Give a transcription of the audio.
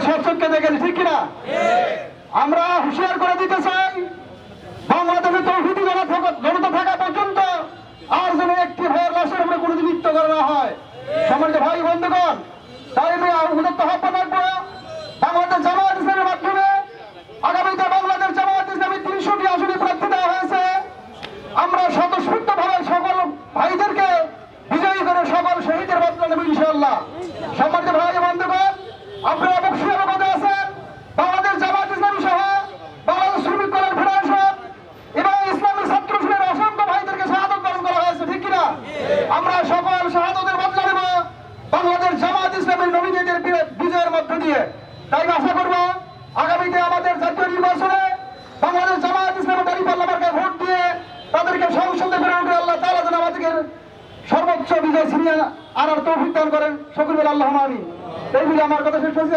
চলে গেছে ঠিক কিনা? আমরা হুঁশিয়ার করে দিতে চাই, বাংলাদেশে তৌহিদি জনতা থাকা- পর্যন্ত আর যেন একটি ভাইয়ের লাশের উপরে কোনোদিন নৃত্য করা না হয়। সম্মানিত ভাই বন্ধুগণ, তাই আমি উন্নত আহ্বান রাখব, বাংলাদেশ জামায়াত ইসলামের মাধ্যমে আগামীতে বাংলাদেশ জামায়াত ইসলামের তিনশোটি আসনে প্রার্থী দেওয়া হয়েছে। আমরা স্বতঃস্ফূর্ত ভাবে সকল ভাইদেরকে বিজয়ী করে সকল শহীদের বদলা ইনশাআল্লাহ। আমরা সকল শাহাদতের বদলা নেব। বাংলাদেশ জামাত ইসলামের নবীদের বিজয়ের মধ্য দিয়ে। তাই আশা করব, আগামীতে আমাদের জাতীয় নির্বাচনে বাংলাদেশ জামাত ইসলামের দাঁড়িপাল্লা মার্কায় ভোট দিয়ে তাদেরকে সংসদে ফেরে উঠে আল্লাহ তাআলা যেন আমাদেরকে সর্বোচ্চ বিজয় ছিনিয়ে আনার তৌফিক দান করেন। সকল আল্লাহ আমি এই বলে আমার কথা শেষ হয়েছে